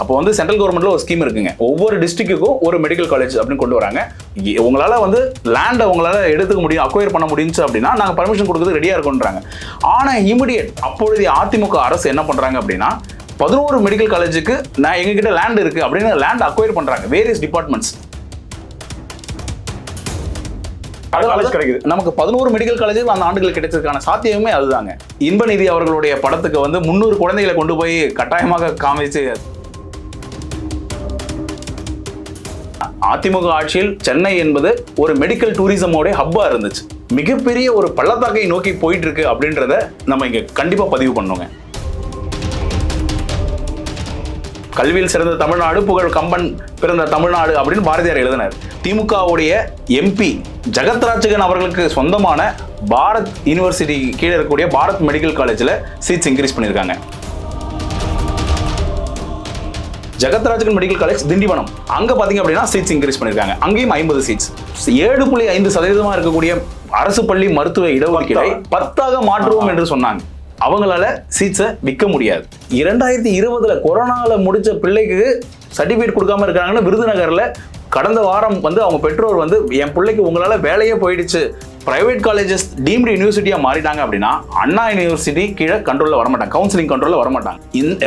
அப்போ வந்து சென்ட்ரல் கவர்மெண்ட்ல ஒரு ஸ்கீம் இருக்குங்க. ஒவ்வொரு டிஸ்ட்ரிக்ட்டுக்கும் ஒரு மெடிக்கல் காலேஜ் அப்படின்னு கொண்டு வராங்க. உங்களால வந்து லேண்டை உங்களால எடுத்துக்க முடியும் அக்வயர் பண்ண முடிஞ்சுச்சு அப்படின்னா நாங்க பர்மிஷன் கொடுக்கறதுக்கு ரெடியா இருக்கோன்றாங்க. ஆனா இமிடியட் அப்பொழுதைய அதிமுக அரசு என்ன பண்றாங்க அப்படின்னா பதினோரு மெடிக்கல் காலேஜுக்கு நான் எங்ககிட்ட லேண்ட் இருக்கு அப்படின்னு லேண்ட் அக்வயர் பண்றாங்க வேரியஸ் டிபார்ட்மெண்ட்ஸ் கிடைக்குது. நமக்கு பதினோரு மெடிக்கல் காலேஜ் அந்த ஆண்டுகள் கிடைச்சதுக்கான சாத்தியமே அதுதாங்க. இன்பநிதி அவர்களுடைய படத்துக்கு வந்து முந்நூறு குழந்தைகளை கொண்டு போய் கட்டாயமாக காமிச்சு அதிமுக ஆட்சியில் சென்னை என்பது ஒரு மெடிக்கல் டூரிசமோட ஹப்பா இருந்துச்சு. மிகப்பெரிய ஒரு பள்ளத்தாக்கை நோக்கி போயிட்டு இருக்கு அப்படின்றத நம்ம இங்க கண்டிப்பா பதிவு பண்ணுங்க. கல்வியில் சிறந்த தமிழ்நாடு புகழ் கம்பன் பிறந்த தமிழ்நாடு அப்படின்னு பாரதியார் எழுதினார். திமுகவுடைய எம்பி ஜெகத்ராஜகன் அவர்களுக்கு சொந்தமான பாரத் யூனிவர்சிட்டி கீழே இருக்கக்கூடிய பாரத் மெடிக்கல் காலேஜில் சீட்ஸ் இன்க்ரீஸ் பண்ணியிருக்காங்க. Jagathrakshakan medical college Tindivanam. அங்க பாத்தீங்க அப்படின்னா சீட்ஸ் இன்க்ரீஸ் பண்ணிருக்காங்க. அங்கேயும் ஐம்பது சீட்ஸ் ஏழு புள்ளி ஐந்து சதவீதமா இருக்கக்கூடிய அரசு பள்ளி மருத்துவ இடஒதுக்கீடை பத்தாக. மாற்றுவோம் என்று சொன்னாங்க. அவங்களால சீட்ஸை விற்க முடியாது. இரண்டாயிரத்தி இருபதுல கொரோனால முடிச்ச பிள்ளைக்கு சர்டிஃபிகேட் கொடுக்காம இருக்காங்கன்னு விருதுநகர்ல கடந்த வாரம் வந்து அவங்க பெற்றோர் வந்து என் பிள்ளைக்கு உங்களால வேலையே போயிடுச்சு. பிரைவேட் காலேஜஸ் டீம்டு யூனிவர்சிட்டியாக மாறிட்டாங்க அப்படின்னா அண்ணா யூனிவர்சிட்டி கீழே கண்ட்ரோலில் வரமாட்டாங்க. கவுன்சிலிங் கண்ட்ரோலில் வரமாட்டாங்க. இந்த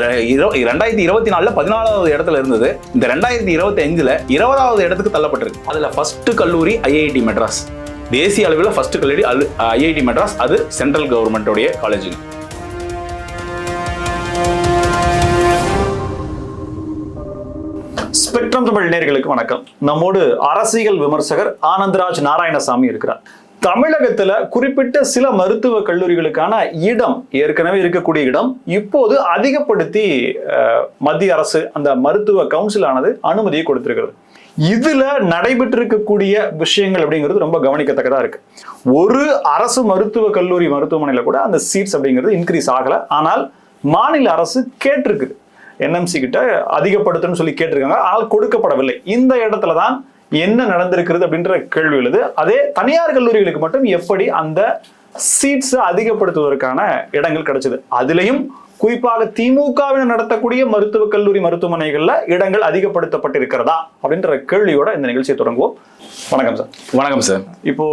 ரெண்டாயிரத்தி இருபத்தி நாலுல பதினாலாவது இடத்துல இருந்தது. இந்த ரெண்டாயிரத்தி இருபத்தி அஞ்சில் இருபதாவது இடத்துக்கு தள்ளப்பட்டிருக்கு. அதில் ஃபஸ்ட்டு கல்லூரி ஐஐடி மெட்ராஸ் தேசிய அளவில் ஃபர்ஸ்ட் கல்லூரி ஐஐடி மெட்ராஸ் அது சென்ட்ரல் கவர்மெண்ட்டோடைய காலேஜுங்க ஸ்பெக்ட்ரம் தமிழ் நேர்களுக்கு வணக்கம். நம்மோடு அரசியல் விமர்சகர் ஆனந்தராஜ் நாராயணசாமி இருக்கிறார். தமிழகத்துல குறிப்பிட்ட சில மருத்துவ கல்லூரிகளுக்கான இடம் ஏற்கனவே இருக்கக்கூடிய இடம் இப்போது அதிகப்படுத்தி மத்திய அரசு அந்த மருத்துவ கவுன்சில் ஆனது அனுமதியை கொடுத்திருக்கிறது. இதுல நடைபெற்றிருக்கக்கூடிய விஷயங்கள் அப்படிங்கிறது ரொம்ப கவனிக்கத்தக்கதா இருக்கு. ஒரு அரசு மருத்துவ கல்லூரி மருத்துவமனையில கூட அந்த சீட்ஸ் அப்படிங்கிறது இன்க்ரீஸ் ஆகல. ஆனால் மாநில அரசு கேட்டிருக்குது என்எம்சி கிட்ட அதிகப்படுத்தணும்னு சொல்லி கேட்டிருக்காங்க. ஆனால் கொடுக்கப்படவில்லை. இந்த இடத்துல தான் என்ன நடந்திருக்கிறது அப்படின்ற கேள்வி எழுது. அதே தனியார் கல்லூரிகளுக்கு மட்டும் எப்படி அந்த சீட்ஸ் அதிகப்படுத்துவதற்கான இடங்கள் கிடைச்சது. அதுலயும் குறிப்பாக திமுகவினர் நடத்தக்கூடிய மருத்துவக் கல்லூரி மருத்துவமனைகள்ல இடங்கள் அதிகப்படுத்தப்பட்டிருக்கிறதா அப்படின்ற கேள்வியோட இந்த நிகழ்ச்சியை தொடங்குவோம். வணக்கம் சார். வணக்கம் சார். இப்போ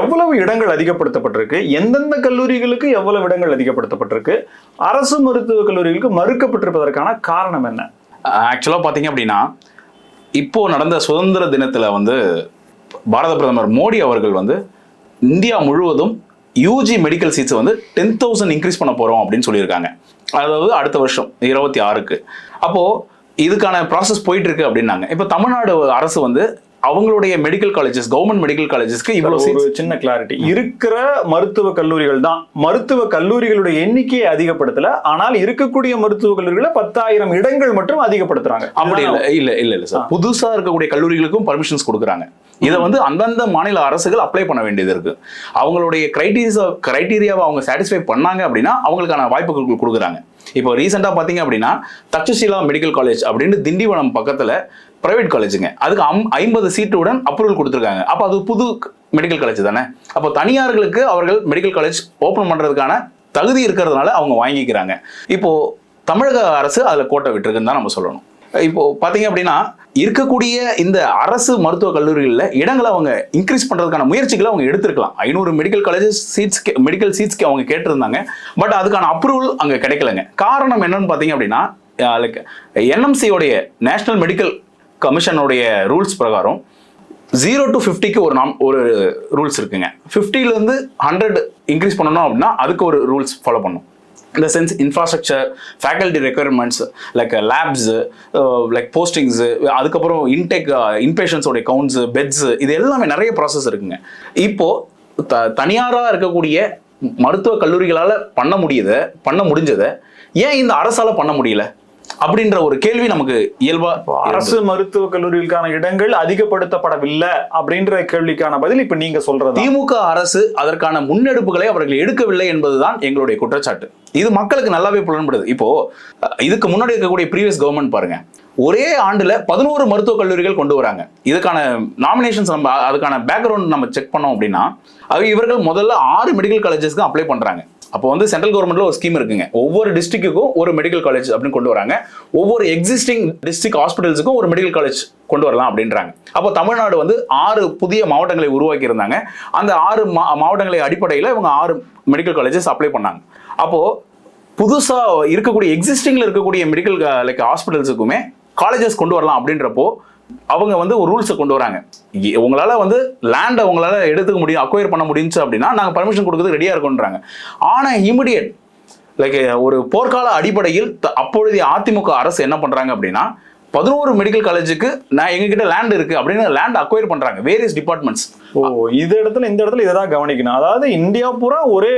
எவ்வளவு இடங்கள் அதிகப்படுத்தப்பட்டிருக்கு? எந்தெந்த கல்லூரிகளுக்கு எவ்வளவு இடங்கள் அதிகப்படுத்தப்பட்டிருக்கு? அரசு மருத்துவக் கல்லூரிகளுக்கு மறுக்கப்பட்டிருப்பதற்கான காரணம் என்ன? ஆக்சுவலாக பார்த்தீங்க அப்படின்னா இப்போ நடந்த சுதந்திர தினத்தில் வந்து பாரத பிரதமர் மோடி அவர்கள் வந்து இந்தியா முழுவதும் யூஜி மெடிக்கல் சீட்ஸ் வந்து டென் தௌசண்ட் இன்க்ரீஸ் பண்ண போகிறோம் அப்படின்னு சொல்லியிருக்காங்க. அதாவது அடுத்த வருஷம் இருபத்தி ஆறுக்கு. அப்போது இதுக்கான ப்ராசஸ் போயிட்டு இருக்கு அப்படின்னாங்க. இப்போ தமிழ்நாடு அரசு வந்து அவங்களுடைய மெடிக்கல் காலேஜஸ் கவர்மெண்ட் மெடிக்கல் காலேஜஸ்க்கு இவ்வளோ ஒரு சின்ன கிளாரிட்டி இருக்கிற மருத்துவ கல்லூரிகள் தான். மருத்துவ கல்லூரிகளுடைய எண்ணிக்கையை அதிகப்படுத்தல. ஆனால் இருக்கக்கூடிய மருத்துவ கல்லூரிகளை பத்தாயிரம் இடங்கள் மட்டும் அதிகப்படுத்துறாங்க. அப்படி இல்ல இல்ல இல்ல இல்ல சார். புதுசா இருக்கக்கூடிய கல்லூரிகளுக்கும் பர்மிஷன்ஸ் கொடுக்குறாங்க. இதை வந்து அந்தந்த மாநில அரசுகள் அப்ளை பண்ண வேண்டியது இருக்கு. அவங்களுடைய கிரைட்டீரியா கிரைட்டீரியாவை அவங்க சாட்டிஸ்ஃபை பண்ணாங்க அப்படின்னா அவங்களுக்கான வாய்ப்புகள் கொடுக்குறாங்க. இப்போ ரீசெண்டாக பார்த்தீங்க அப்படின்னா தக்ஷஷிலா மெடிக்கல் காலேஜ் அப்படின்னு திண்டிவனம் பக்கத்தில் பிரைவேட் காலேஜுங்க அதுக்கு அம் ஐம்பது சீட்டுடன் அப்ரூவல் கொடுத்துருக்காங்க. அப்போ அது புது மெடிக்கல் காலேஜ் தானே? அப்போ தனியார்களுக்கு அவர்கள் மெடிக்கல் காலேஜ் ஓப்பன் பண்ணுறதுக்கான தகுதி இருக்கிறதுனால அவங்க வாங்கிக்கிறாங்க. இப்போ தமிழக அரசு அதில் கோட்டை விட்டுருக்குன்னு தான் நம்ம சொல்லணும். இப்போ பார்த்தீங்க அப்படின்னா இருக்கக்கூடிய இந்த அரசு மருத்துவக் கல்லூரிகளில் இடங்களை அவங்க இன்க்ரீஸ் பண்ணுறதுக்கான முயற்சிகளை அவங்க எடுத்திருக்கலாம். ஐநூறு மெடிக்கல் காலேஜஸ் சீட்ஸ் மெடிக்கல் சீட்ஸ்க்கு அவங்க கேட்டிருந்தாங்க. பட் அதுக்கான அப்ரூவல் அங்கே கிடைக்கலங்க. காரணம் என்னன்னு பார்த்தீங்க அப்படின்னா லைக் என்எம்சியோடைய நேஷனல் மெடிக்கல் கமிஷனுடைய ரூல்ஸ் பிரகாரம் ஜீரோ டு ஃபிஃப்டிக்கு ஒரு நாம் ஒரு ரூல்ஸ் இருக்குங்க. ஃபிஃப்டிலேருந்து ஹண்ட்ரட் இன்க்ரீஸ் பண்ணணும் அப்படின்னா அதுக்கு ஒரு ரூல்ஸ் ஃபாலோ பண்ணும். இந்த sense infrastructure faculty requirements like labs like postings அதுக்கப்புறம் இன்டேக் இன்பேஷன்ஸோடைய கவுண்ட்ஸு பெட்ஸு இது எல்லாமே நிறைய ப்ராசஸ் இருக்குங்க. இப்போது த தனியாராக இருக்கக்கூடிய மருத்துவ கல்லூரிகளால் பண்ண முடியுதை பண்ண முடிஞ்சதை. ஏன் இந்த அரசால் பண்ண முடியல? அப்படின்ற ஒரு கேள்வி நமக்கு இயல்பா அரசு மருத்துவக் கல்லூரிகளுக்கான இடங்கள் அதிகப்படுத்தப்படவில்லை அப்படின்ற கேள்விக்கான பதில் இப்ப நீங்க சொல்றது? திமுக அரசு அதற்கான முன்னெடுப்புகளை அவர்கள் எடுக்கவில்லை என்பதுதான் எங்களுடைய குற்றச்சாட்டு. இது மக்களுக்கு நல்லாவே புலன்படுது. இப்போ இதுக்கு முன்னாடி இருக்கக்கூடிய ப்ரீவியஸ் கவர்மெண்ட் பாருங்க. ஒரே ஆண்டுல பதினோரு மருத்துவக் கல்லூரிகள் கொண்டு வராங்க. இதுக்கான நாமினேஷன்ஸ் நம்ம அதுக்கான பேக்ரவுண்ட் நம்ம செக் பண்ணோம் அப்படின்னா இவர்கள் முதல்ல ஆறு மெடிக்கல் காலேஜஸ்க்கு அப்ளை பண்றாங்க. அப்போ வந்து சென்ட்ரல் கவர்மெண்ட்ல ஒரு ஸ்கீம் இருக்குங்க. ஒவ்வொரு டிஸ்ட்ரிக்ட்டுக்கும் ஒரு மெடிக்கல் காலேஜ் அப்படின்னு கொண்டு வராங்க. ஒவ்வொரு எக்ஸிஸ்டிங் டிஸ்ட்ரிக்ட் ஹாஸ்பிட்டல்ஸுக்கும் ஒரு மெடிக்கல் காலேஜ் கொண்டு வரலாம் அப்படின்றாங்க. அப்போ தமிழ்நாடு வந்து ஆறு புதிய மாவட்டங்களை உருவாக்கி இருந்தாங்க அந்த ஆறு மா மாவட்டங்களை அடிப்படையில் இவங்க ஆறு மெடிக்கல் காலேஜஸ் அப்ளை பண்ணாங்க. அப்போ புதுசாக இருக்கக்கூடிய எக்ஸிஸ்டிங்ல இருக்கக்கூடிய மெடிக்கல் லைக் ஹாஸ்பிட்டல்ஸுக்குமே காலேஜஸ் கொண்டு வரலாம் அப்படின்றப்போ அவங்க வந்து ஒரு ரூல்ஸை கொண்டு வராங்க. உங்களால் உங்களால வந்து லேண்டை உங்களால எடுத்துக்க முடியும் அக்வயர் பண்ண முடிஞ்சுச்சு அப்படின்னா நாங்கள் பர்மிஷன் கொடுக்கறது ரெடியா இருக்கோன்றாங்க. ஆனா இமிடியட் லைக் ஒரு போர்க்கால அடிப்படையில் த- அப்பொழுதைய அதிமுக அரசு என்ன பண்றாங்க அப்படின்னா பதினோரு மெடிக்கல் காலேஜுக்கு நான் எங்ககிட்ட லேண்ட் இருக்கு அப்படின்னு லேண்ட் அக்வயர் பண்றாங்க வேரியஸ் டிபார்ட்மெண்ட்ஸ் ஓ இது இடத்துல இந்த இடத்துல இதை கவனிக்கணும். அதாவது இந்தியா பூரா ஒரே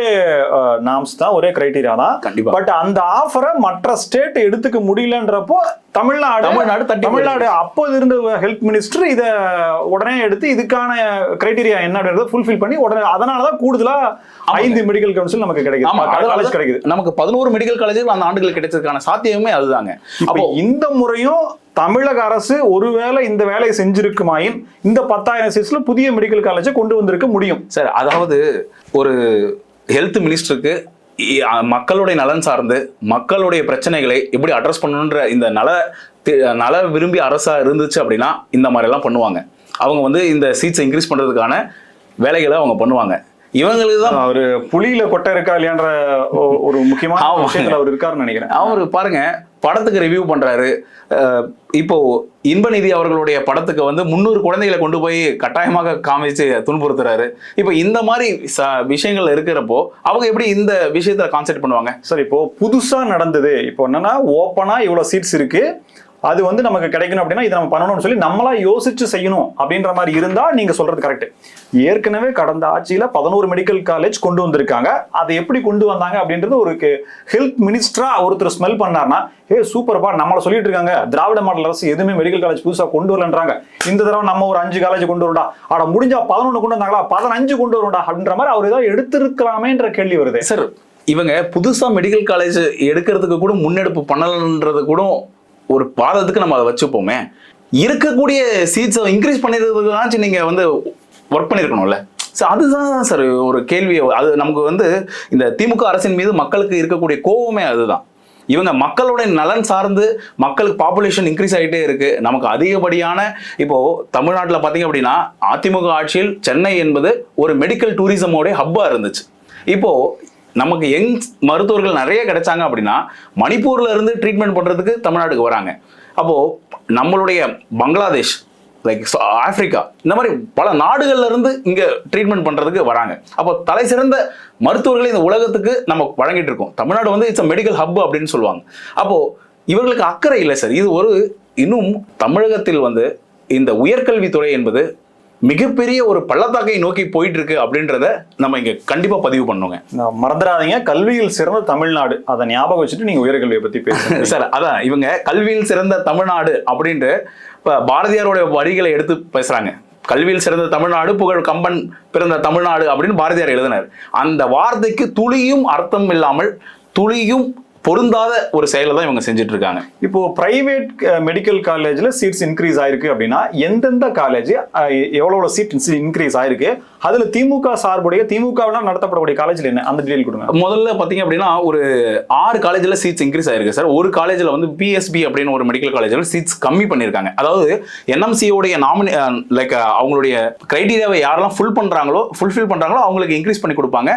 நாம்ஸ் தான் ஒரே கிரைட்டீரியா தான். கண்டிப்பா. பட் அந்த ஆஃபரை மற்ற ஸ்டேட் எடுத்துக்க முடியலன்றப்போ தமிழ்நாடு தமிழ்நாடு தமிழ்நாடு அப்போது இருந்த ஹெல்த் மினிஸ்டர் இத உடனே எடுத்து இதுக்கான கிரைட்டீரியா என்ன அப்படின்றத ஃபுல்ஃபில் பண்ணி உடனே அதனால தான் கூடுதலா ஐந்து மெடிக்கல் கவுன்சில் நமக்கு கிடைக்குது. காலேஜ் கிடைக்குது. நமக்கு பதினோரு மெடிக்கல் காலேஜுகள் அந்த ஆண்டுகள் கிடைச்சதுக்கான சாத்தியமே அதுதாங்க. அப்போ இந்த முறையும் தமிழக அரசு ஒருவேளை இந்த வேலையை செஞ்சிருக்குமாயின் இந்த பத்தாயிரம் சீட்ஸ்ல புதிய மெடிக்கல் காலேஜை கொண்டு வந்திருக்க முடியும். சார் அதாவது ஒரு ஹெல்த் மினிஸ்டருக்கு மக்களுடைய நலன் சார்ந்து மக்களுடைய பிரச்சனைகளை எப்படி அட்ரஸ் பண்ணணுன்ற இந்த நல நல விரும்பி அரசா இருந்துச்சு அப்படின்னா இந்த மாதிரி எல்லாம் பண்ணுவாங்க. அவங்க வந்து இந்த சீட்ஸை இன்க்ரீஸ் பண்றதுக்கான வேலைகளை அவங்க பண்ணுவாங்க. இவங்களுக்கு தான் அவரு புலியில கொட்டை இருக்கா இல்லையான்ற ஒரு முக்கியமான அவர் இருக்காருன்னு நினைக்கிறேன். அவர் பாருங்க படத்துக்கு ரிவ்யூ பண்ணுறாரு இப்போது இப்போ இன்பநிதி அவர்களுடைய படத்துக்கு வந்து முந்நூறு குழந்தைகளை கொண்டு போய் கட்டாயமாக காமிச்சு துன்புறுத்துறாரு. இப்போ இந்த மாதிரி ச- விஷயங்கள் இருக்கிறப்போ அவங்க எப்படி இந்த விஷயத்தில் கான்சென்ட் பண்ணுவாங்க? சார் இப்போ புதுசாக நடந்தது. இப்போ என்னன்னா ஓப்பனாக இவ்வளோ சீட்ஸ் இருக்கு. அது வந்து நமக்கு கிடைக்கணும் அப்படின்னா இதை நம்ம பண்ணணும்னு சொல்லி நம்மளா யோசிச்சு செய்யணும் அப்படின்ற மாதிரி இருந்தா நீங்க சொல்றது கரெக்ட் ஏற்கனவே கடந்த ஆட்சியில பதினோரு மெடிக்கல் காலேஜ் கொண்டு வந்திருக்காங்க. அதை எப்படி கொண்டு வந்தாங்க அப்படின்றது ஒரு ஹெல்த் மினிஸ்டரா ஒருத்தர் ஸ்மெல் பண்ணார்னா ஏ சூப்பர்ப்பா நம்மளை சொல்லிட்டு இருக்காங்க. திராவிட மாடல் அரசு எதுவுமே மெடிக்கல் காலேஜ் புதுசா கொண்டு வரலன்றாங்க. இந்த தடவை நம்ம ஒரு அஞ்சு காலேஜ் கொண்டு வரடா ஆட முடிஞ்சா பதினொன்று கொண்டு வந்தாங்களா? பதினஞ்சு கொண்டு வரும்டா. அப்படின்ற மாதிரி அவர் ஏதாவது எடுத்திருக்கலாமேன்ற கேள்வி வருது. சார் இவங்க புதுசா மெடிக்கல் காலேஜ் எடுக்கிறதுக்கு கூட முன்னெடுப்பு பண்ணலன்றது கூட ஒரு பாதத்துக்கு நம்ம அதை வச்சுப்போமே. இருக்கக்கூடிய சீட்ஸை இன்க்ரீஸ் பண்ணிடுறதுக்குனாச்சும் நீங்க வந்து ஒர்க் பண்ணியிருக்கணும்ல ஸோ அதுதான் சார் ஒரு கேள்வி. அது நமக்கு வந்து இந்த திமுக அரசின் மீது மக்களுக்கு இருக்கக்கூடிய கோவமே அதுதான். இவங்க மக்களுடைய நலன் சார்ந்து மக்களுக்கு பாப்புலேஷன் இன்க்ரீஸ் ஆகிட்டே இருக்கு. நமக்கு அதிகப்படியான இப்போ தமிழ்நாட்டில் பார்த்தீங்க அப்படின்னா அதிமுக ஆட்சியில் சென்னை என்பது ஒரு மெடிக்கல் டூரிசமோடைய ஹப்பாக இருந்துச்சு. இப்போ நமக்கு யங் மருத்துவர்கள் நிறைய கிடைச்சாங்க அப்படின்னா மணிப்பூர்ல இருந்து ட்ரீட்மெண்ட் பண்றதுக்கு தமிழ்நாட்டுக்கு வராங்க. அப்போ நம்மளுடைய பங்களாதேஷ் லைக் ஆப்பிரிக்கா இந்த மாதிரி பல நாடுகள்ல இருந்து இங்க ட்ரீட்மெண்ட் பண்றதுக்கு வராங்க. அப்போ தலை சிறந்த மருத்துவர்களை இந்த உலகத்துக்கு நம்ம வழங்கிட்டு இருக்கோம். தமிழ்நாடு வந்து இட்ஸ் மெடிக்கல் ஹப் அப்படின்னு சொல்லுவாங்க. அப்போ இவர்களுக்கு அக்கறை இல்லை சார் இது ஒரு இன்னும் தமிழகத்தில் வந்து இந்த உயர்கல்வித்துறை என்பது மிகப்பெரிய ஒரு பள்ளத்தாக்கை நோக்கி போயிட்டு இருக்கு அப்படின்றத நம்ம இங்க கண்டிப்பா பதிவு பண்ணுங்க. மறந்துடாதீங்க. கல்வியில் சிறந்த தமிழ்நாடு. அதை ஞாபகம் வச்சுட்டு நீங்க உயர்கல்வியை பத்தி பேசுங்க. சார் அதான் இவங்க கல்வியில் சிறந்த தமிழ்நாடு அப்படின்ட்டு இப்ப பாரதியாருடைய வரிகளை எடுத்து பேசுறாங்க. கல்வியில் சிறந்த தமிழ்நாடு புகழ் கம்பன் பிறந்த தமிழ்நாடு அப்படின்னு பாரதியார் எழுதினார். அந்த வார்த்தைக்கு துளியும் அர்த்தம் இல்லாமல் துளியும் பொருந்தாத ஒரு செயலை தான் இவங்க செஞ்சுட்டு இருக்காங்க இப்போ பிரைவேட் மெடிக்கல் காலேஜில் சீட்ஸ் இன்க்ரீஸ் ஆயிருக்கு அப்படின்னா எந்தெந்த காலேஜ் எவ்வளோ சீட் இன்க்ரீஸ் ஆயிருக்கு அதுல திமுக சார்புடைய திமுகவினால் நடத்தப்படக்கூடிய காலேஜ்ல என்ன? அந்த டீடைல் கொடுங்க. முதல்ல பாத்தீங்க அப்படின்னா ஒரு ஆறு காலேஜ்ல சீட்ஸ் இன்க்ரீஸ் ஆயிருக்கு சார். ஒரு காலேஜ்ல வந்து பிஎஸ்பி அப்படின்னு ஒரு மெடிக்கல் காலேஜ்ல சீட்ஸ் கம்மி பண்ணியிருக்காங்க. அதாவது என்எம்சியோடைய நாமினி லைக் அவங்களுடைய கிரைட்டீரியாவை யாரெல்லாம் ஃபுல் பண்றாங்களோ ஃபுல்ஃபில் பண்றாங்களோ அவங்களுக்கு இன்க்ரீஸ் பண்ணி கொடுப்பாங்க.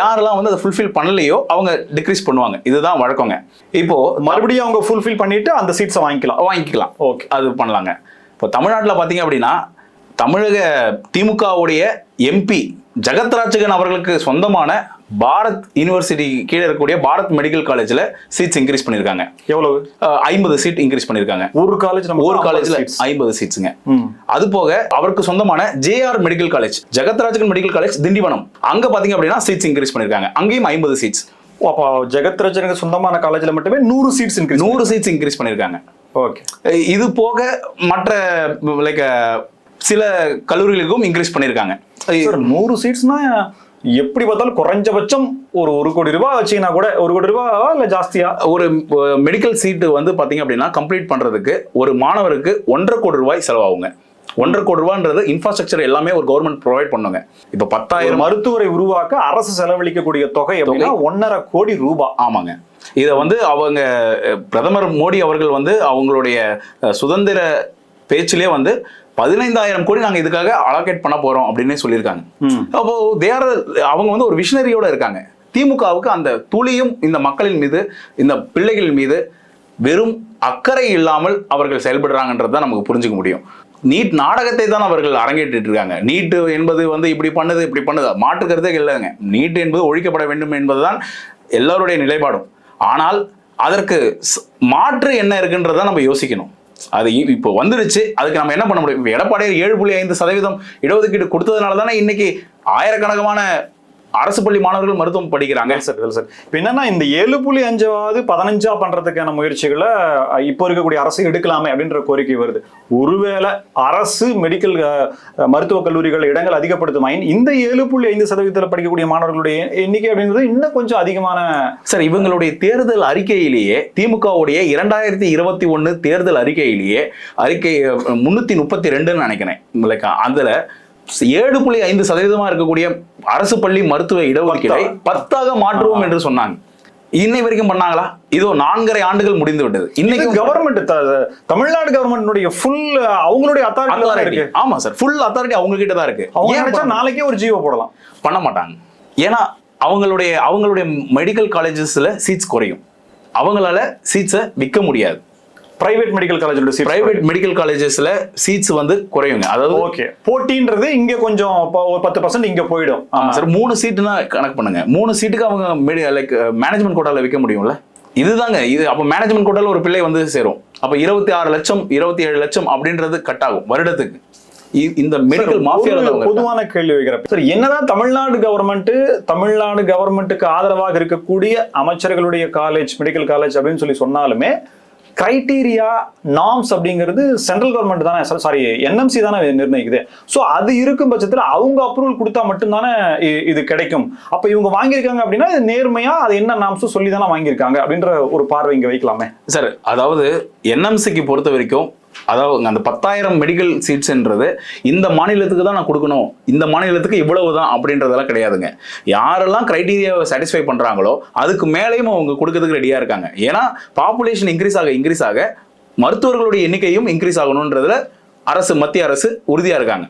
யாரெல்லாம் வந்து அதை ஃபுல்ஃபில் பண்ணலையோ அவங்க டிக்ரீஸ் பண்ணுவாங்க. இதுதான் வழக்கங்க. இப்போ மறுபடியும் அவங்க ஃபுல்ஃபில் பண்ணிட்டு அந்த சீட்ஸை வாங்கிக்கலாம். வாங்கிக்கலாம். ஓகே. அது பண்ணலாங்க. இப்போ தமிழ்நாட்டில் பார்த்தீங்க அப்படின்னா தமிழக திமுகவுடைய எம்பி ஜெகத்ராட்சகன் அவர்களுக்கு சொந்தமான பாரத் யூனிவர்சிட்டி கீழே இருக்கக்கூடிய பாரத் மெடிக்கல் காலேஜில் சீட்ஸ் இன்க்ரீஸ் பண்ணியிருக்காங்க. எவ்வளவு? ஐம்பது சீட் இன்க்ரீஸ் பண்ணியிருக்காங்க. ஒரு காலேஜ் நம்ம ஒரு காலேஜ்ல ஐம்பது சீட்ஸுங்க. அது போக அவருக்கு சொந்தமான JR medical college Jagathrakshakan medical college Tindivanam. அங்க பாத்தீங்க அப்படின்னா சீட்ஸ் இன்க்ரீஸ் பண்ணிருக்காங்க அங்கேயும் ஐம்பது சீட்ஸ் அப்போ ஜெகத் ரச்சனுக்கு சொந்தமான காலேஜ்ல மட்டுமே நூறு சீட்ஸ் இன்க்ரீஸ் நூறு சீட்ஸ் இன்க்ரீஸ் பண்ணிருக்காங்க ஓகே. இது போக மற்ற லைக் சில கல்லூரிகளுக்கும் இன்க்ரீஸ் பண்ணியிருக்காங்க. நூறு சீட்ஸ்னா எப்படி பார்த்தாலும் குறைஞ்சபட்சம் ஒரு ஒரு கோடி ரூபாய் வச்சீங்கன்னா கூட ஒரு கோடி ரூபாய் இல்ல ஜாஸ்தியா? ஒரு மெடிக்கல் சீட்டு வந்து பாத்தீங்க அப்படின்னா கம்ப்ளீட் பண்றதுக்கு ஒரு மாணவருக்கு ஒன்றரை கோடி ரூபாய் செலவாகுங்க. ஒன்றரை கோடி ரூபான்றது இன்ஃப்ராஸ்ட்ரக்சர் எல்லாமே ஒரு கவர்மெண்ட் ப்ரொவைட் பண்ணுங்க. இப்போ பத்தாயிரம் மருத்துவரை உருவாக்க அரசு செலவழிக்கக்கூடிய தொகை அப்படின்னா ஒன்னரை கோடி ரூபாய் ஆமாங்க. இதை வந்து அவங்க பிரதமர் மோடி அவர்கள் வந்து அவங்களுடைய சுதந்திர பேச்சிலே வந்து பதினைந்தாயிரம் கோடி நாங்க இதுக்காக அலோகேட் பண்ண போறோம் அப்படின்னே சொல்லியிருக்காங்க. அப்போ தேர் அவங்க வந்து ஒரு விஷனரியோட இருக்காங்க. திமுகவுக்கு அந்த துளியும் இந்த மக்களின் மீது இந்த பிள்ளைகள் மீது வெறும் அக்கறை இல்லாமல் அவர்கள் செயல்படுறாங்கன்றது தான் நமக்கு புரிஞ்சுக்க முடியும். நீட் நாடகத்தை தான் அவர்கள் அரங்கேற்றிட்டு இருக்காங்க. நீட் என்பது வந்து இப்படி பண்ணுது இப்படி பண்ணுது? மாற்றுக்கிறதே இல்லைங்க. நீட் என்பது ஒழிக்கப்பட வேண்டும் என்பதுதான் எல்லாருடைய நிலைப்பாடும். ஆனால் அதற்கு மாற்று என்ன இருக்குன்றதை நம்ம யோசிக்கணும். அது இப்போ வந்துருச்சு அதுக்கு நம்ம என்ன பண்ண முடியும்? இப்போ எடப்பாடியார் ஏழு புள்ளி ஐந்து சதவீதம் இடஒதுக்கீடு கொடுத்ததுனால தானே இன்னைக்கு ஆயிரக்கணக்கான அரசு பள்ளி மாணவர்கள் மருத்துவம் படிக்கிறாங்க. சார் சார் இப்போ என்னன்னா இந்த ஏழு புள்ளி அஞ்சாவது பதினஞ்சா பண்றதுக்கான முயற்சிகளை இப்போ இருக்கக்கூடிய அரசு எடுக்கலாமே அப்படின்ற கோரிக்கை வருது. ஒருவேளை அரசு மெடிக்கல் மருத்துவக் கல்லூரிகள் இடங்கள் அதிகப்படுத்துமாயின் இந்த ஏழு புள்ளி ஐந்து சதவீதத்தில் படிக்கக்கூடிய மாணவர்களுடைய எண்ணிக்கை அப்படின்றது இன்னும் கொஞ்சம் அதிகமான சார் இவங்களுடைய தேர்தல் அறிக்கையிலேயே திமுகவுடைய இரண்டாயிரத்தி இருபத்தி ஒன்று தேர்தல் அறிக்கையிலேயே அறிக்கை முன்னூத்தி முப்பத்தி ரெண்டுன்னு நினைக்கிறேன். அதுல ஏழு புள்ளி ஐந்து சதவீதமா இருக்கக்கூடிய அரசு பள்ளி மருத்துவ இடஒதுக்கீடை பத்தாக மாற்றுவோம் என்று சொன்னாங்க. இன்னை வரைக்கும் பண்ணாங்களா? இதோ நான்கரை ஆண்டுகள் முடிந்து விட்டது. இன்னைக்கு கவர்மெண்ட் தமிழ்நாடு கவர்மெண்ட்டுடைய ஃபுல் அவங்களுடைய அத்தாரிட்டி இருக்கு? ஆமா சார் ஃபுல் அத்தாரிட்டி அவங்க கிட்ட தான் இருக்கு. அவங்க நாளைக்கே ஒரு ஜீவோ போடலாம். பண்ண மாட்டாங்க. ஏன்னா அவங்களுடைய அவங்களுடைய மெடிக்கல் காலேஜஸ்ல சீட்ஸ் குறையும். அவங்களால சீட்ஸை விற்க முடியாது. பிரைவேட் மெடிக்கல் காலேஜோட சீட் பிரைவேட் மெடிக்கல் காலேஜஸ்ல சீட்ஸ் வந்து குறையுங்க. அதாவது ஓகே போட்டின்றது இங்க கொஞ்சம் ஒரு பத்து பர்சன்ட் இங்க போயிடும். ஆமா சார் மூணு சீட்டுனா கணக்கு பண்ணுங்க. மூணு சீட்டுக்கு அவங்க லைக் மேனேஜ்மெண்ட் கோட்டால விற்க முடியும்ல? இதுதாங்க. இது அப்ப மேனேஜ்மெண்ட் கோட்டால ஒரு பிள்ளை வந்து சேரும். அப்ப இருபத்தி ஆறு லட்சம் இருபத்தி ஏழு லட்சம் அப்படின்றது கட் ஆகும் வருடத்துக்கு. இந்த மெடிக்கல் மாஃபியால பொதுவான கேள்வி வைக்கிறேன். சார் என்னதான் தமிழ்நாடு கவர்மெண்ட் தமிழ்நாடு கவர்மெண்ட்டுக்கு ஆதரவாக இருக்கக்கூடிய அமைச்சர்களுடைய காலேஜ் மெடிக்கல் காலேஜ் அப்படின்னு சொல்லி சொன்னாலுமே கிரைட்டீரியா நாம்ஸ் அப்படிங்கிறது சென்ட்ரல் கவர்மெண்ட் தானே? சாரி என்எம்சி தானே நிர்ணயிக்குது. ஸோ அது இருக்கும் பட்சத்தில் அவங்க அப்ரூவல் கொடுத்தா மட்டும்தானே இ- இது கிடைக்கும். அப்போ இவங்க வாங்கியிருக்காங்க அப்படின்னா இது நேர்மையாக அது என்ன நாம்ஸும் சொல்லி தானே வாங்கியிருக்காங்க அப்படின்ற ஒரு பார்வை இங்கே வைக்கலாமே. சார் அதாவது என்எம்சிக்கு பொறுத்த வரைக்கும் அதாவது அந்த பத்தாயிரம் மெடிக்கல் சீட்ஸ்ன்றது இந்த மாநிலத்துக்கு தான் நான் கொடுக்கணும். இந்த மாநிலத்துக்கு இவ்வளவு தான் அப்படின்றதெல்லாம் கிடையாதுங்க. யாரெல்லாம் கிரைட்டீரியாவை சாட்டிஸ்ஃபை பண்ணுறாங்களோ அதுக்கு மேலேயும் அவங்க கொடுக்கறதுக்கு ரெடியாக இருக்காங்க. ஏன்னா பாப்புலேஷன் இன்க்ரீஸ் ஆக இன்க்ரீஸ் ஆக மருத்துவர்களுடைய எண்ணிக்கையும் இன்க்ரீஸ் ஆகணுன்றதுல அரசு மத்திய அரசு உறுதியாக இருக்காங்க.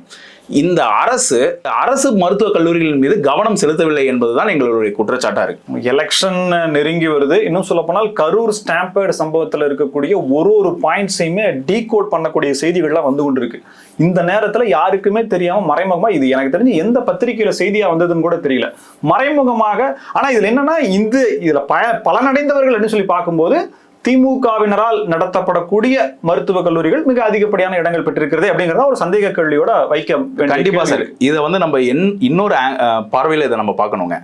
இந்த அரசு அரசு மருத்துவக் கல்லூரிகளின் மீது கவனம் செலுத்தவில்லை என்பதுதான் எங்களுடைய குற்றச்சாட்டா இருக்கு. எலெக்ஷன் நெருங்கி வருது. இன்னும் சொல்ல போனால் கரூர் ஸ்டாம்பேர்டு சம்பவத்தில் இருக்கக்கூடிய ஒரு ஒரு பாயிண்ட்ஸையுமே டீகோட் பண்ணக்கூடிய செய்திகள்லாம் வந்து கொண்டிருக்கு. இந்த நேரத்துல யாருக்குமே தெரியாம மறைமுகமா இது எனக்கு தெரிஞ்சு எந்த பத்திரிகையில செய்தியா வந்ததுன்னு கூட தெரியல. மறைமுகமாக ஆனா இதுல என்னன்னா இந்த இதுல ப பலனடைந்தவர்கள் என்ன சொல்லி பார்க்கும்போது திமுகவினரால் நடத்தப்படக்கூடிய மருத்துவக் கல்லூரிகள் மிக அதிகப்படியான இடங்கள் பெற்றிருக்கிறது அப்படிங்கறத ஒரு சந்தேக கேள்வியோட வைக்க கண்டிப்பா சார். இதை வந்து நம்ம என் இன்னொரு பார்வையில இதை நம்ம பார்க்கணுங்க.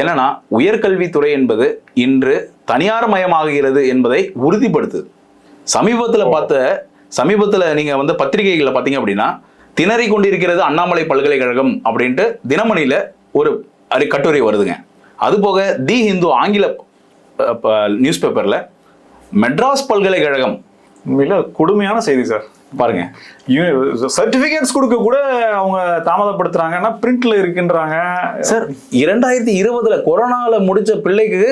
ஏன்னா உயர்கல்வித்துறை என்பது இன்று தனியார் மயமாகிறது என்பதை உறுதிப்படுத்துது. சமீபத்துல பார்த்த சமீபத்துல நீங்க வந்து பத்திரிகைகளை பார்த்தீங்க அப்படின்னா திணறி கொண்டிருக்கிறது அண்ணாமலை பல்கலைக்கழகம் அப்படின்ட்டு தினமணியில ஒரு கட்டுரை வருதுங்க. அதுபோக தி ஹிந்து ஆங்கில நியூஸ் பேப்பர்ல மெட்ராஸ் பல்கலைக்கழகம். மிக கொடுமையான செய்தி சார். பாருங்க. சர்டிபிகேட்ஸ் கொடுக்க கூட அவங்க தாமதப்படுத்துறாங்கன்னா பிரிண்ட்ல இருக்குன்றாங்க. சார் இரண்டாயிரத்தி இருபதுல கொரோனால முடிச்ச பிள்ளைக்கு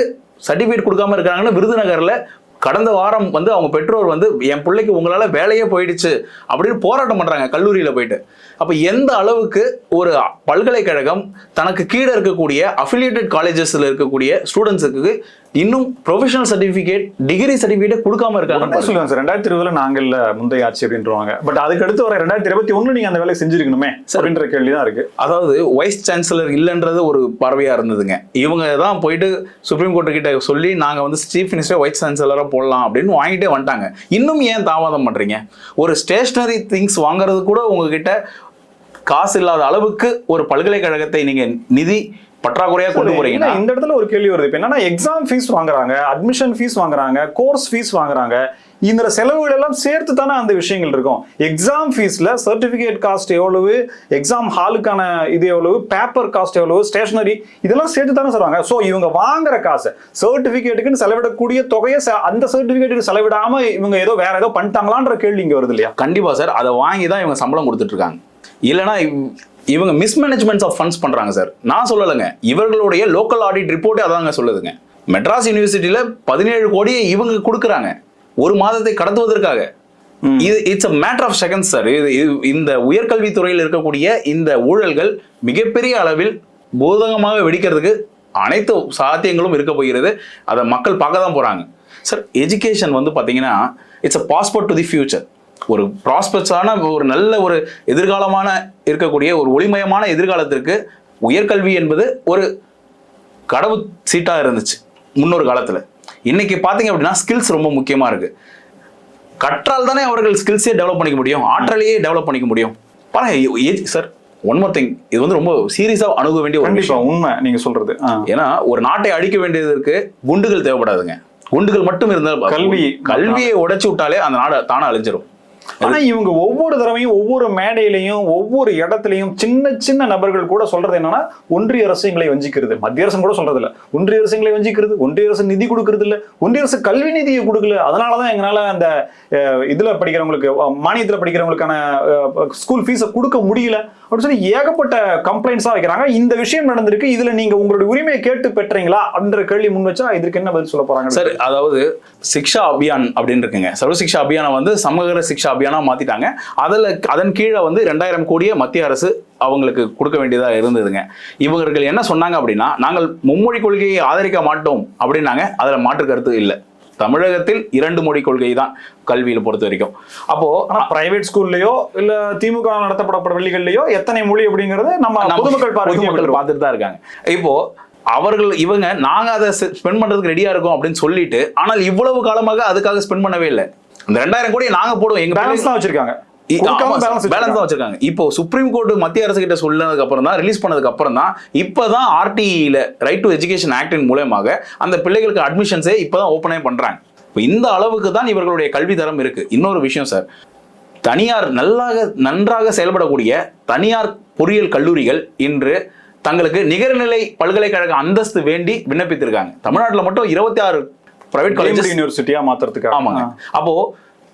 சர்டிபிகேட் கொடுக்காம இருக்காங்கன்னு விருதுநகர்ல கடந்த வாரம் வந்து அவங்க பெற்றோர் வந்து என் பிள்ளைக்கு உங்களால வேலையே போயிடுச்சு அப்படின்னு போராட்டம் பண்றாங்க கல்லூரியில போயிட்டு. அப்ப எந்த அளவுக்கு ஒரு பல்கலைக்கழகம் தனக்கு கீழே இருக்கக்கூடிய அஃபிலியேட்டட் காலேஜஸ்ல இருக்கக்கூடிய ஸ்டூடெண்ட்ஸுக்கு இன்னும் ப்ரொஃபஷனல் சர்டிபிகேட் டிகிரி சர்டிபிகேட் கொடுக்காம இருக்காங்க சொல்லுவாங்க சார் ரெண்டாயிரத்தி இருபதுல நாங்கள் இல்ல முந்தைய ஆட்சி அப்படின்றவாங்க. பட் அதுக்கு அடுத்து வர ரெண்டாயிரத்தி இருபத்தி ஒண்ணு நீங்க அந்த வேலையை செஞ்சிருக்கணுமே அப்படின்ற கேள்வி தான் இருக்கு. அதாவது வைஸ் சான்சலர் இல்லைன்றது ஒரு பார்வையா இருந்ததுங்க. இவங்க தான் போயிட்டு சுப்ரீம் கோர்ட்டு கிட்ட சொல்லி நாங்க வந்து சீஃப் மினிஸ்டர் வைஸ் சான்சலரா போடலாம் அப்படின்னு வாங்கிட்டே வந்துட்டாங்க. இன்னும் ஏன் தாமதம் பண்றீங்க? ஒரு ஸ்டேஷனரி திங்ஸ் வாங்குறது கூட உங்ககிட்ட காசு இல்லாத அளவுக்கு ஒரு பல்கலைக்கழகத்தை நீங்க நிதி பற்றாக்குறையா கொண்டு போறீங்கன்னா இந்த இடத்துல ஒரு கேள்வி வருது. இப்ப என்னன்னா எக்ஸாம் ஃபீஸ் வாங்குறாங்க அட்மிஷன் ஃபீஸ் வாங்குறாங்க கோர்ஸ் ஃபீஸ் வாங்குறாங்க. இந்த செலவுகள் எல்லாம் சேர்த்து தானே அந்த விஷயங்கள் இருக்கும். எக்ஸாம் ஃபீஸ்ல சர்டிபிகேட் காஸ்ட் எவ்வளவு எக்ஸாம் ஹாலுக்கான இது எவ்வளவு பேப்பர் காஸ்ட் எவ்வளவு ஸ்டேஷனரி இதெல்லாம் சேர்த்து தானே சொல்றாங்க ஸோ இவங்க வாங்குற காசு சர்டிபிகேட்டுக்குன்னு செலவிடக்கூடிய தொகையை அந்த சர்டிபிகேட்டுக்கு செலவிடாம இவங்க ஏதோ வேற ஏதோ பண்ணிட்டாங்களான்ற கேள்வி இங்க வருது இல்லையா? கண்டிப்பா சார். அதை வாங்கி தான் இவங்க சம்பளம் கொடுத்துட்டு இருக்காங்க. இல்லைன்னா இவங்க மிஸ்மேனேஜ்மெண்ட்ஸ் ஆஃப் ஃபண்ட்ஸ் பண்றாங்க சார் நான் சொல்லலைங்க. இவர்களுடைய லோக்கல் ஆடிட் ரிப்போர்ட்டே அதாங்க சொல்லுதுங்க. மெட்ராஸ் யூனிவர்சிட்டியில பதினேழு கோடியை இவங்க கொடுக்குறாங்க. ஒரு மாதத்தை கடத்துவதற்காக. இது it's a matter of seconds sir இது இது- இந்த உயர்கல்வித்துறையில் இருக்கக்கூடிய இந்த ஊழல்கள் மிகப்பெரிய அளவில் பூதகமாக வெடிக்கிறதுக்கு அனைத்து சாத்தியங்களும் இருக்க போகிறது. அதை மக்கள் பார்க்க தான் போறாங்க. சார் எஜுகேஷன் வந்து பார்த்தீங்கன்னா it's a passport to the future ஒரு ப்ராஸ்பெக்ட்ஸான ஒரு நல்ல ஒரு எதிர்காலமான இருக்கக்கூடிய ஒரு ஒளிமயமான எதிர்காலத்திற்கு உயர்கல்வி என்பது ஒரு கடவு சீட்டா இருந்துச்சு முன்னொரு காலத்துல. இன்னைக்கு பாத்தீங்க அப்படின்னா ஸ்கில்ஸ் ரொம்ப முக்கியமா இருக்கு. கற்றால் தானே அவர்கள் ஸ்கில்ஸே டெவலப் பண்ணிக்க முடியும் ஆற்றலையே டெவலப் பண்ணிக்க முடியும். பாருங்க சார் ஒன் மோர் திங் இது வந்து ரொம்ப சீரியஸா அணுக வேண்டிய ஒரு விஷயம். உண்மை நீங்க சொல்றது. ஆ. ஏன்னா ஒரு நாட்டை அழிக்க வேண்டியதற்கு குண்டுகள் தேவைப்படாதுங்க. குண்டுகள் மட்டும் இருந்தால் கல்வி. கல்வியை உடைச்சு விட்டாலே அந்த நாடு தானே அழிஞ்சிரும். ஆனா இவங்க ஒவ்வொரு தடவையும் ஒவ்வொரு மேடையிலையும் ஒவ்வொரு இடத்துலையும் சின்ன சின்ன நபர்கள் கூட சொல்றது என்னன்னா ஒன்றிய அரசு எங்களை வஞ்சிக்கிறது. மத்திய அரசு கூட சொல்றது இல்ல ஒன்றிய அரசு எங்களை வஞ்சிக்கிறது ஒன்றிய அரசு நிதி கொடுக்கறது இல்ல ஒன்றிய அரசு கல்வி நிதியை கொடுக்கல. அதனாலதான் எங்களால அந்த இதுல படிக்கிறவங்களுக்கு மானியத்துல படிக்கிறவங்களுக்கான ஸ்கூல் ஃபீஸை கொடுக்க முடியல. அப்படின்னு சொல்லி ஏகப்பட்ட கம்ப்ளைண்ட்ஸா வைக்கிறாங்க. இந்த விஷயம் நடந்திருக்கு. இதுல நீங்க உங்களுடைய உரிமையை கேட்டு பெற்றீங்களா? அப்படின்ற கேள்வி முன் வச்சா இதற்கு என்ன பதில் சொல்ல போறாங்க? சார் அதாவது சிக்ஷா அபியான் அப்படின்னு இருக்குங்க. சர்வ சிக்ஷா அபியானை வந்து சமகர சிக்ஷா அபியானா மாத்திட்டாங்க. அதுல அதன் கீழே வந்து ரெண்டாயிரம் கோடியை மத்திய அரசு அவங்களுக்கு கொடுக்க வேண்டியதா இருந்ததுங்க. இவர்கள் என்ன சொன்னாங்க அப்படின்னா நாங்கள் மும்மொழி கொள்கையை ஆதரிக்க மாட்டோம் அப்படின்னாங்க. அதுல மாற்று கருத்து இல்லை. தமிழகத்தில் இரண்டு மொழி கொள்கை தான் கல்வியில பொறுத்த வரைக்கும். அப்போ பிரைவேட் ஸ்கூல்லயோ இல்ல திமுக நடத்தப்படப்பட பள்ளிகள்லயோ எத்தனை மொழி அப்படிங்கறது நம்ம பொதுமக்கள் பொதுமக்கள். பார்த்துட்டு தான் இருக்காங்க. இப்போ அவர்கள் இவங்க நாங்க அதை ஸ்பெண்ட் பண்றதுக்கு ரெடியா இருக்கோம் அப்படின்னு சொல்லிட்டு ஆனால் இவ்வளவு காலமாக அதுக்காக ஸ்பெண்ட் பண்ணவே இல்லை. அந்த ரெண்டாயிரம் கோடியை நாங்க போடுவோம். எங்க பேலன்ஸ் தான் வச்சிருக்காங்க. balance தான் வச்சிருக்காங்க. வச்சிருக்காங்க. இப்போ சுப்ரீம் கோர்ட் மத்திய அரசு கிட்ட சொன்னதுக்கு அப்புறம் தான் ரிலீஸ் பண்ணதுக்கு அப்புறம் தான் இப்பதான் ஆர்டிஇல ரைட் டு எஜுகேஷன் ஆக்டின் மூலமாக அந்த பிள்ளைகளுக்கு அட்மிஷன்ஸே இப்பதான் ஓப்பனே பண்றாங்க. இப்போ இந்த அளவுக்கு தான் இவர்களுடைய கல்வி தரம் இருக்கு. இன்னொரு விஷயம் சார் தனியார் நல்லாக நன்றாக செயல்படக்கூடிய தனியார் பொறியியல் கல்லூரிகள் இன்று தங்களுக்கு நிகர்நிலை பல்கலைக்கழக அந்தஸ்து வேண்டி விண்ணப்பித்திருக்காங்க. தமிழ்நாட்டில் மட்டும் இருபத்தி ஆறு பிரைவேட் Deemed காலேஜஸ் யூனிவர்சிட்டியா மாத்துறதுக்கு ஆமாங்க. அப்போ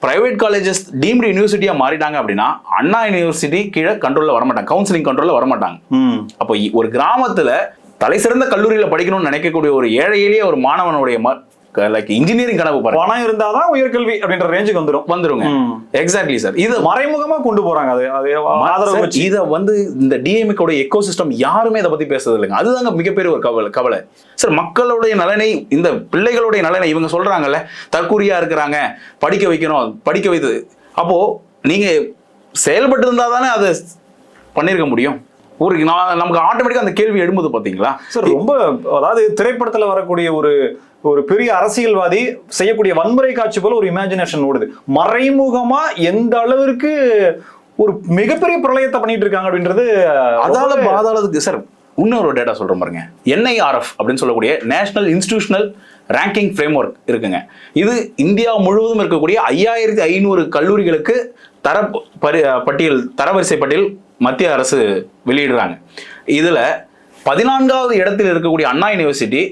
பிரைவேட் காலேஜஸ் டீம்டு யூனிவர்சிட்டியா மாறிட்டாங்க அப்படின்னா அண்ணா யூனிவர்சிட்டி கீழே கண்ட்ரோல்ல வரமாட்டாங்க. கவுன்சிலிங் கண்ட்ரோல்ல வரமாட்டாங்க. அப்போ ஒரு கிராமத்துல தலை சிறந்த கல்லூரியில படிக்கணும்னு நினைக்கக்கூடிய ஒரு ஏழை எளிய ஒரு மாணவனுடைய லைக் இன்ஜினியரிங் கனவு பாருங்க. பணம் இருந்தாதான் உயர்கல்வி அப்படின்ற ரேஞ்சுக்கு வந்துரும். வந்துருங்க. எக்ஸாக்ட்லி சார் இது மறைமுகமா கொண்டு போறாங்க. அது அது இத வந்து இந்த டிஎம்கோட எக்கோ சிஸ்டம் யாருமே இதை பத்தி பேசுறது இல்லைங்க. அதுதாங்க மிகப்பெரிய ஒரு கவலை கவலை. சார் மக்களுடைய நலனை இந்த பிள்ளைகளுடைய நலனை இவங்க சொல்றாங்கல்ல தற்கூரியா இருக்கிறாங்க படிக்க வைக்கணும் படிக்க வைத்து. அப்போ நீங்க செயல்பட்டு இருந்தா தானே அதை பண்ணிருக்க முடியும். ஒரு நான் நமக்கு ஆட்டோமேட்டிக்கா அந்த கேள்வி எழும்புது பாத்தீங்களா? சார் ரொம்ப அதாவது திரைப்படத்துல வரக்கூடிய ஒரு ஒரு பெரிய அரசியல்வாதி செய்யக்கூடிய வன்முறை காட்சி போல ஒரு இமேஜினேஷன் ஓடுது. மறைமுகமா எந்த அளவிற்கு ஒரு மிகப்பெரிய பிரளயத்தை பண்ணிட்டு இருக்காங்க அப்படின்றது அதால பாதாளத்துக்கு சார் இன்னொரு டேட்டா சொல்றேன் பாருங்க. என்ஐஆர்எஃப் அப்படின்னு சொல்லக்கூடிய national institutional ranking framework இருக்குங்க. இது இந்தியா முழுவதும் இருக்கக்கூடிய ஐயாயிரத்தி ஐநூறு கல்லூரிகளுக்கு தர பரி பட்டியல் தரவரிசை பட்டியல் மத்திய அரசு வெளியிடுறாங்க. இதுல பதினான்காவது இடத்தில் இருக்கக்கூடிய அண்ணா யூனிவர்சிட்டி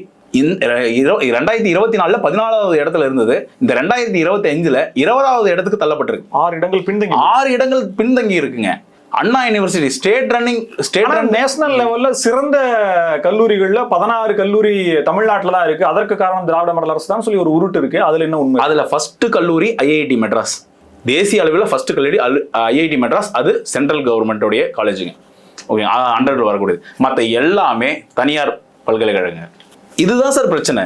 ரெண்டாயிரத்தி இருபத்தி நாலுல பதினாலாவது இடத்துல இருந்தது. இந்த ரெண்டாயிரத்தி இருபத்தி அஞ்சுல இருபதாவது இடத்துக்கு தள்ளப்பட்டிருக்கு. ஆறு இடங்கள் பின்தங்கி ஆறு இடங்கள் பின்தங்கி இருக்குங்க. Anna university state running state national லெவல்ல சிறந்த கல்லூரிகள்ல பதினாறு கல்லூரி தமிழ்நாட்டுல தான் இருக்கு. அதற்கு காரணம் திராவிட மாடல் அரசு தான் சொல்லி ஒரு உருட்டு இருக்கு. அதுல என்ன உண்மை? அதுல ஃபர்ஸ்ட் கல்லூரி ஐஐடி மெட்ராஸ் தேசிய அளவில் ஃபர்ஸ்ட் கல்லூரி ஐஐடி மெட்ராஸ் அது சென்ட்ரல் கவர்மெண்ட்டோடைய காலேஜுங்க ஓகே அண்டர் வரக்கூடியது. மற்ற எல்லாமே தனியார் பல்கலைக்கழகங்க. இதுதான் சார் பிரச்சனை.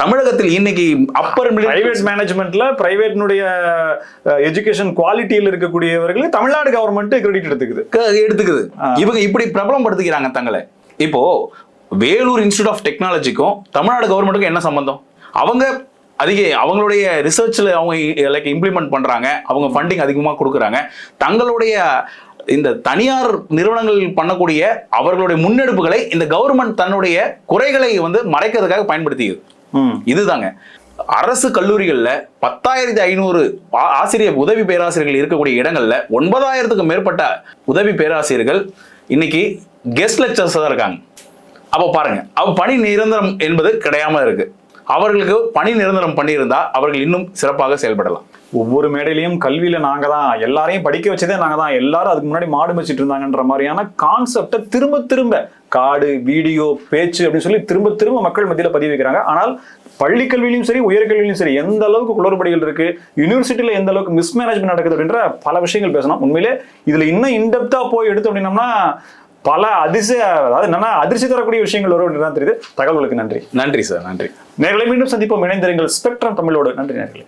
தமிழகத்தில் இன்னைக்கு அப்பர் பிரைவேட் மேனேஜ்மெண்ட்ல பிரைவேட்னுடைய எஜுகேஷன் குவாலிட்டியில் இருக்கக்கூடியவர்கள் தமிழ்நாடு கவர்மெண்ட் கிரெடிட் எடுத்துக்குது. எடுத்துக்குது. இவங்க இப்படி பிரபலம் படுத்திக்கிறாங்க தங்களை. இப்போ வேலூர் இன்ஸ்டியூட் ஆஃப் டெக்னாலஜிக்கும் தமிழ்நாடு கவர்மெண்ட்டுக்கும் என்ன சம்பந்தம்? அவங்க அதிக அவங்களுடைய ரிசர்ச்ல அவங்க லைக் இம்ப்ளிமெண்ட் பண்றாங்க. அவங்க ஃபண்டிங் அதிகமாக கொடுக்குறாங்க. தங்களுடைய இந்த தனியார் நிறுவனங்கள் பண்ணக்கூடிய அவர்களுடைய முன்னெடுப்புகளை இந்த கவர்மெண்ட் தன்னுடைய குறைகளை வந்து மறைக்கிறதுக்காக பயன்படுத்திக்குது ம். இதுதாங்க. அரசு கல்லூரிகள்ல பத்தாயிரத்தி ஐநூறு ஆசிரியர் உதவி பேராசிரியர்கள் இருக்கக்கூடிய இடங்கள்ல ஒன்பதாயிரத்துக்கும் மேற்பட்ட உதவி பேராசிரியர்கள் இன்னைக்கு கெஸ்ட் லெக்சர்ஸ் தான் இருக்காங்க. அப்போ பாருங்க அவ பணி நிரந்தரம் என்பது கிடையாம இருக்கு. அவர்களுக்கு பணி நிரந்தரம் பண்ணியிருந்தா அவர்கள் இன்னும் சிறப்பாக செயல்படலாம். ஒவ்வொரு மேடையிலையும் கல்வியில நாங்க தான் எல்லாரையும் படிக்க வச்சதே நாங்க தான். எல்லாரும் அதுக்கு முன்னாடி மாடு மேய்ச்சிட்டு இருந்தாங்கன்ற மாதிரியான கான்செப்டை திரும்ப திரும்ப காடு வீடியோ பேச்சு அப்படின்னு சொல்லி திரும்ப திரும்ப மக்கள் மத்தியில பதிவு வைக்கிறாங்க. ஆனால் பள்ளி கல்வியிலும் சரி உயர்கல்வியிலும் சரி எந்த அளவுக்கு குளறுபடிகள் இருக்கு யூனிவர்சிட்டியில எந்த அளவுக்கு மிஸ்மேனேஜ்மெண்ட் நடக்குது அப்படின்ற பல விஷயங்கள் பேசணும் உண்மையிலே இதுல இன்னும் இன்டெப்தா போய் எடுத்தோம் அப்படின்னம்னா பல அதிசய அதாவது என்னன்னா அதிர்ச்சி தரக்கூடிய விஷயங்கள் வரும் அப்படின்னு தான் தெரியுது. தகவல்களுக்கு நன்றி. நன்றி சார் நன்றி. நேர்களை மீண்டும் சந்திப்போம். இணைந்திருங்கள். ஸ்பெக்ட்ரம் தமிழோடு. நன்றி நேர்களே.